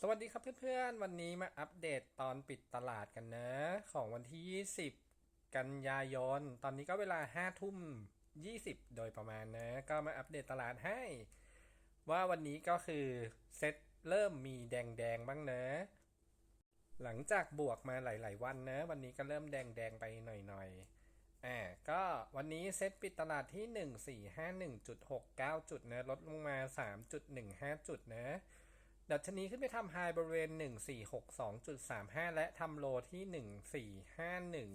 สวัสดีครับเพื่อนๆ วันนี้มาอัปเดตตอนปิดตลาดกันนะ ของวันที่ 20 กันยายน ตอนนี้ก็เวลา5ทุ่ม 20 โดยประมาณนะ ก็มาอัปเดตตลาดให้ ว่าวันนี้ก็คือเซ็ตเริ่มมีแดงๆ บ้างนะ หลังจากบวกมาหลาย ๆ วันนะ วันนี้ก็เริ่มแดงๆ ไปหน่อยๆอ่าก็วันนี้เซ็ตปิดตลาดที่ 1451.69 จุดนะ ลดลงมา 3.15 จุดนะ ดัชนีขึ้นไปทำไฮบริเวณ 1462.35 และทำโลที่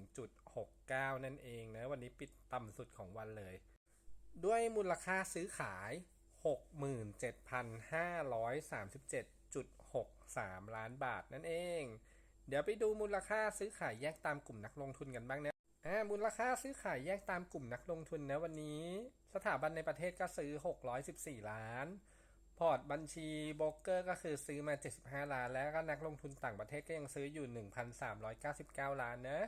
1451.69 นั่นเองนะวันนี้ปิดต่ำสุดของวันเลย ด้วยมูลค่าซื้อขาย 67,537.63 ล้านบาทนั่นเอง เดี๋ยวไปดูมูลค่าซื้อขายแยกตามกลุ่มนักลงทุนกันบ้างนะอ่ามูลค่าซื้อขายแยกตามกลุ่มนักลงทุนนะวันนี้ สถาบันในประเทศก็ซื้อ 614 ล้าน พอร์ตบัญชีโบรกเกอร์ก็คือซื้อมา 75 ล้าน แล้วก็นักลงทุนต่างประเทศก็ยังซื้ออยู่ 1,399 ล้านนะ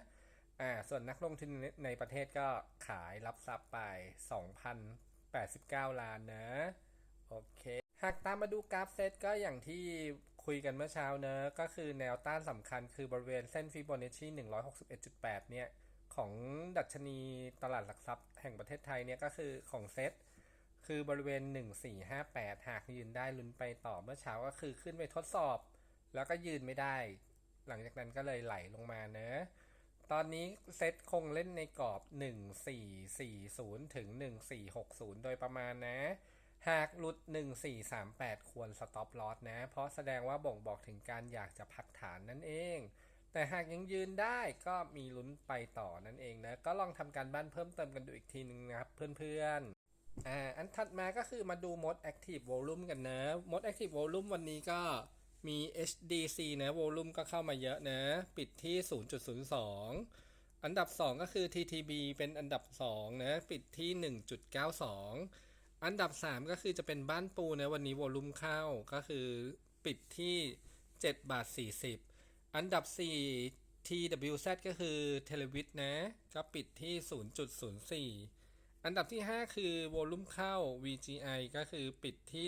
อ่าส่วนนักลงทุนในประเทศก็ขายรับทรัพย์ไป 2,089 ล้านนะโอเคหากตามมาดูกราฟเซตก็อย่างที่คุยกันเมื่อเช้าเนอะก็คือแนวต้านสำคัญคือบริเวณเส้นฟิโบนัชชี161.8 เนี่ย ของดัชนีตลาดหลักทรัพย์แห่งประเทศไทยเนี่ยก็คือของเซต คือบริเวณ 1458 หากยืนได้ลุ้นไปต่อเมื่อเช้าก็คือขึ้นไปทดสอบ แล้วก็ยืนไม่ได้ หลังจากนั้นก็เลยไหลลงมาเนะตอนนี้เซตคงเล่นในกรอบ 1440 ถึง 1460 โดยประมาณนะ หากหลุด 1438 ควรสต็อปลอสนะ เพราะแสดงว่าบ่งบอกถึงการอยากจะพักฐานนั่นเอง แต่หากยังยืนได้ก็มีลุ้นไปต่อนั่นเองนะ ก็ลองทำการบ้านเพิ่มเติมกันดูอีกทีนึงนะครับเพื่อนๆ อ่าอันถัดมาก็คือมาดู Mod Active Volume กันนะ Mod Active Volume วันนี้ก็มี HDC นะ Volume ก็เข้ามาเยอะนะ ปิดที่ 0.02 อันดับ 2 ก็คือ TTB เป็นอันดับ 2 นะ ปิดที่ 1.92 อันดับ 3 ก็คือจะเป็นบ้านปูนะ วันนี้ Volume เข้าก็คือปิดที่ 7 บาท 40 อันดับ 4 TWZ ก็คือ t e l e v i t นะ ก็ปิดที่ 0.04 อันดับที่ 5 คือ Volume เข้า VGI ก็คือปิดที่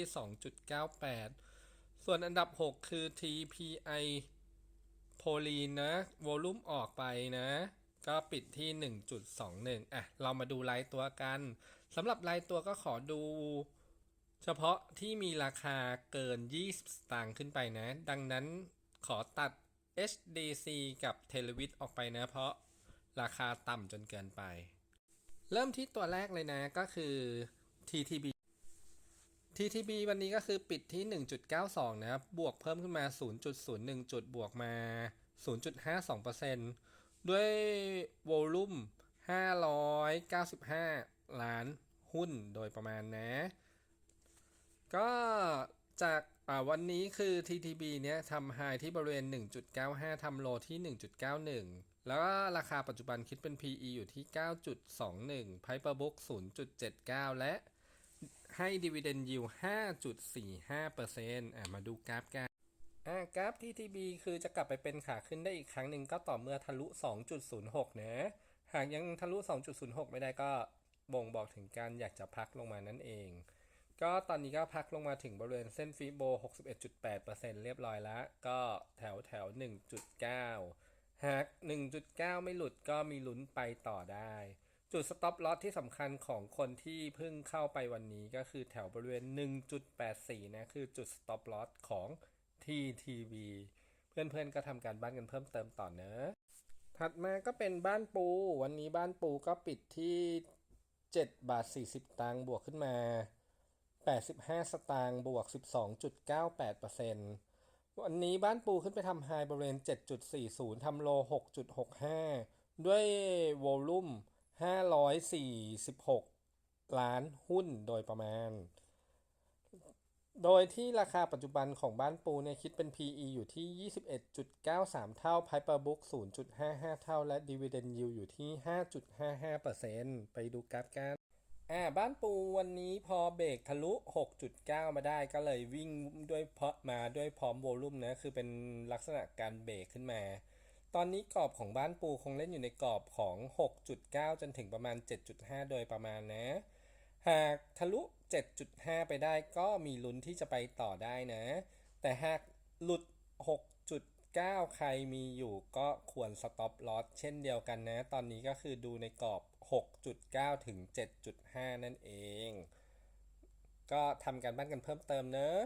2.98 ส่วนอันดับ 6 คือ TPI โพลีนนะ Volume ออกไปนะ ก็ปิดที่ 1.21 อะ เรามาดูรายตัวกันสำหรับรายตัวก็ขอดู เฉพาะที่มีราคาเกิน 20 สตางค์ขึ้นไปนะ ดังนั้นขอตัด HDC กับ t e l e v i t ออกไปนะ เพราะราคาต่ำจนเกินไป เริ่มที่ตัวแรกเลยนะก็คือ TTB TTB วันนี้ก็คือปิดที่ 1.92 นะครับ บวกเพิ่มขึ้นมา 0.01 จุดบวกมา 0.52%ด้วยโวลุ่ม 595 ล้านหุ้นโดยประมาณนะ ก็จากาวันนี้คือ TTB เนี่ยทำไฮที่บริเวณ 1.95 ทำโลที่ 1.91 แล้วก็ราคาปัจจุบันคิดเป็น PE อยู่ที่ 9.21 Piper Book 0.79 และให้ Dividend Yield 5.45%อ่ามาดูกราฟกันอ่ากราฟ TTB คือจะกลับไปเป็นขาขึ้นได้อีกครั้งหนึ่งก็ต่อเมื่อทะลุ 2.06 นะ หากยังทะลุ 2.06 ไม่ได้ก็บ่งบอกถึงการอยากจะพักลงมานั่นเอง ก็ตอนนี้ก็พักลงมาถึงบริเวณเส้นฟีโบ 61.8%เรียบร้อยแล้ว ก็แถวแถว 1.9 หาก 1.9 ไม่หลุดก็มีลุ้นไปต่อได้ จุดสต็อปลอสที่สำคัญของคนที่เพิ่งเข้าไปวันนี้ก็คือแถวบริเวณ 1.84 นะ คือจุดสต็อปลอสของ TTB เพื่อนๆก็ทำการบ้านกันเพิ่มเติมต่อเนอะถัดมาก็เป็นบ้านปู วันนี้บ้านปูก็ปิดที่ 7 บาท 40 ตังค์บวกขึ้นมา 85 สตางค์บวก 12.98% วันนี้บ้านปูขึ้นไปทำไฮบริเวณ 7.40 ทำโล 6.65 ด้วยโวลุ่ม 546 ล้านหุ้นโดยประมาณ โดยที่ราคาปัจจุบันของบ้านปูเนี่ยคิดเป็น PE อยู่ที่ 21.93 เท่า Piper Book 0.55 เท่า และ Dividend Yield อยู่ที่ 5.55%ไปดูกราฟกัน อ่าบ้านปูวันนี้พอเบรกทะลุ 6.9 มาได้ก็เลยวิ่งด้วยเพาะมาด้วยพร้อมโวลุ่มนะ คือเป็นลักษณะการเบรกขึ้นมา ตอนนี้กรอบของบ้านปูคงเล่นอยู่ในกรอบของ 6.9 จนถึงประมาณ 7.5 โดยประมาณนะ หากทะลุ 7.5 ไปได้ก็มีลุ้นที่จะไปต่อได้นะ แต่หากหลุด 6.9 ใครมีอยู่ก็ควร stop loss เช่นเดียวกันนะ ตอนนี้ก็คือดูในกรอบ 6.9 ถึง 7.5 นั่นเอง ก็ทำการบ้านกันเพิ่มเติมเนอะ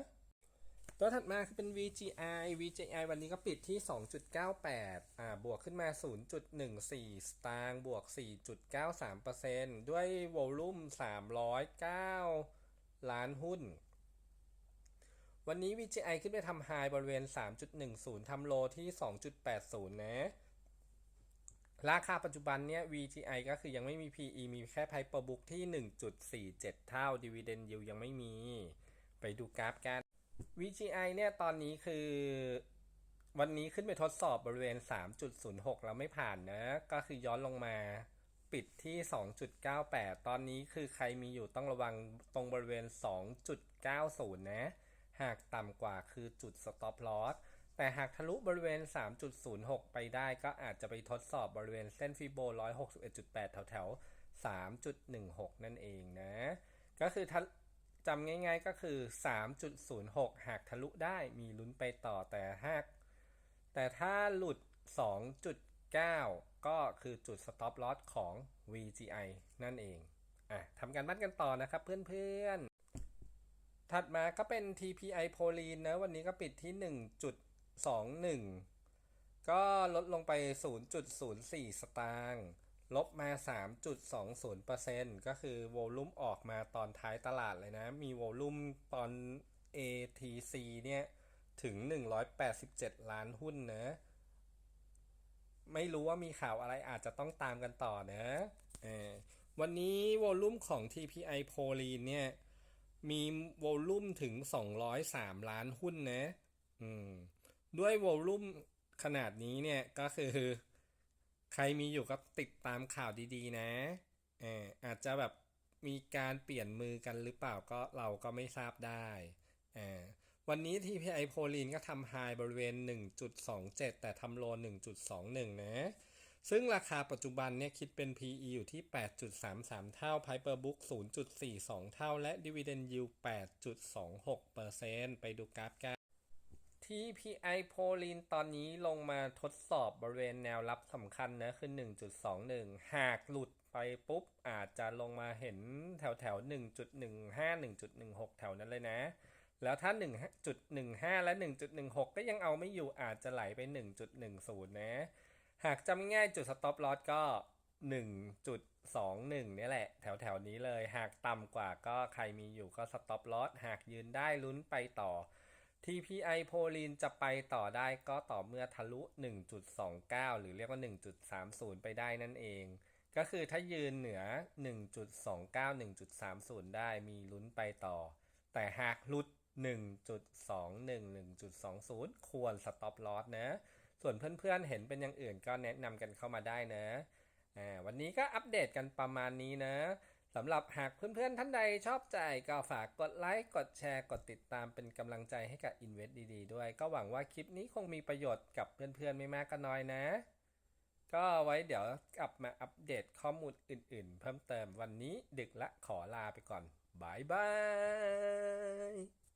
ตัวถัดมาคือเป็น VGI VGI วันนี้ก็ปิดที่ 2.98 อ่า บวกขึ้นมา 0.14 สตางค์บวก 4.93%ด้วยโวลุ่ม 309 ล้านหุ้น วันนี้ VGI ขึ้นไปทำไฮบริเวณ 3.10 ทำโลที่ 2.80 นะ ราคาปัจจุบันเนี่ย VGI ก็คือยังไม่มี PE มีแค่ Price per book ที่ 1.47 เท่า Dividend Yield ยังไม่มี ไปดูกราฟกัน VGI เนี่ยตอนนี้คือวันนี้ขึ้นไปทดสอบบริเวณ 3.06 แล้วไม่ผ่านนะ ก็คือย้อนลงมาปิดที่ 2.98 ตอนนี้คือใครมีอยู่ต้องระวังตรงบริเวณ 2.90 นะ หากต่ำกว่าคือจุด stop loss แต่หากทะลุบริเวณ 3.06 ไปได้ก็อาจจะไปทดสอบบริเวณเส้นฟิโบ 161.8 แถวแถว3.16 นั่นเองนะ ก็คือจำง่ายๆก็คือ 3.06 หากทะลุได้มีลุ้นไปต่อแต่หากแต่ถ้าหลุด 2.9 ก็คือจุด stop loss ของ VGI นั่นเอง อะทำการบ้านกันต่อนะครับเพื่อนๆ ถัดมาก็เป็น TPI โพลีนนะ วันนี้ก็ปิดที่ 1.21 ก็ลดลงไป 0.04 สตางค์ลบมา 3.20%ก็คือโวลุ่มออกมาตอนท้ายตลาดเลยนะ มีโวลุ่มตอน ATC เนี่ยถึง 187 ล้านหุ้นนะ ไม่รู้ว่ามีข่าวอะไรอาจจะต้องตามกันต่อนะเออวันนี้โวลุ่มของ TPI โพลีนเนี่ย มีโวลุ่มถึง 203 ล้านหุ้นนะ อืม ด้วยโวลุ่มขนาดนี้เนี่ยก็คือ ใครมีอยู่ก็ติดตามข่าวดีๆ นะเอออาจจะแบบมีการเปลี่ยนมือกันหรือเปล่าก็เราก็ไม่ทราบได้เออวันนี้ TPI โพลีนก็ทำไฮบริเวณ 1.27 แต่ทำโล 1.21 นะ ซึ่งราคาปัจจุบันเนี่ยคิดเป็น PE อยู่ที่ 8.33 เท่า Price per book 0.42 เท่า และ Dividend Yield 8.26%ไปดูกราฟกัน TPI โพลินตอนนี้ลงมาทดสอบบริเวณแนวรับสำคัญนะคือ 1.21 หากหลุดไปปุ๊บ อาจจะลงมาเห็นแถวแถว1.15 1.16 แถวนั้นเลยนะ แล้วถ้า 1.15 และ 1.16 ก็ยังเอาไม่อยู่อาจจะไหลไป 1.10 นะ หากจำง่ายจุด stop loss ก็ 1.21เนี่ยแหละ แถวแถวนี้เลย หากต่ำกว่าก็ใครมีอยู่ก็ stop loss หากยืนได้ลุ้นไปต่อ TPI โพลีนจะไปต่อได้ก็ต่อเมื่อทะลุ 1.29 หรือเรียกว่า 1.30 ไปได้นั่นเอง ก็คือถ้ายืนเหนือ 1.29 1.30 ได้มีลุ้นไปต่อ แต่หากหลุด 1.21 1.20 ควร stop loss นะ ส่วนเพื่อนๆเห็นเป็นอย่างอื่นก็แนะนำกันเข้ามาได้นะ วันนี้ก็อัปเดตกันประมาณนี้นะ สำหรับหากเพื่อนๆท่านใดชอบใจก็ฝากกดไลค์ กดแชร์ กดติดตามเป็นกำลังใจให้กับ Invest ดีๆด้วย ก็หวังว่าคลิปนี้คงมีประโยชน์กับเพื่อนๆไม่มากก็น้อยนะ ก็ไว้เดี๋ยวกลับมาอัปเดตข้อมูลอื่นๆ เพิ่มเติมวันนี้ดึกละขอลาไปก่อนบายบาย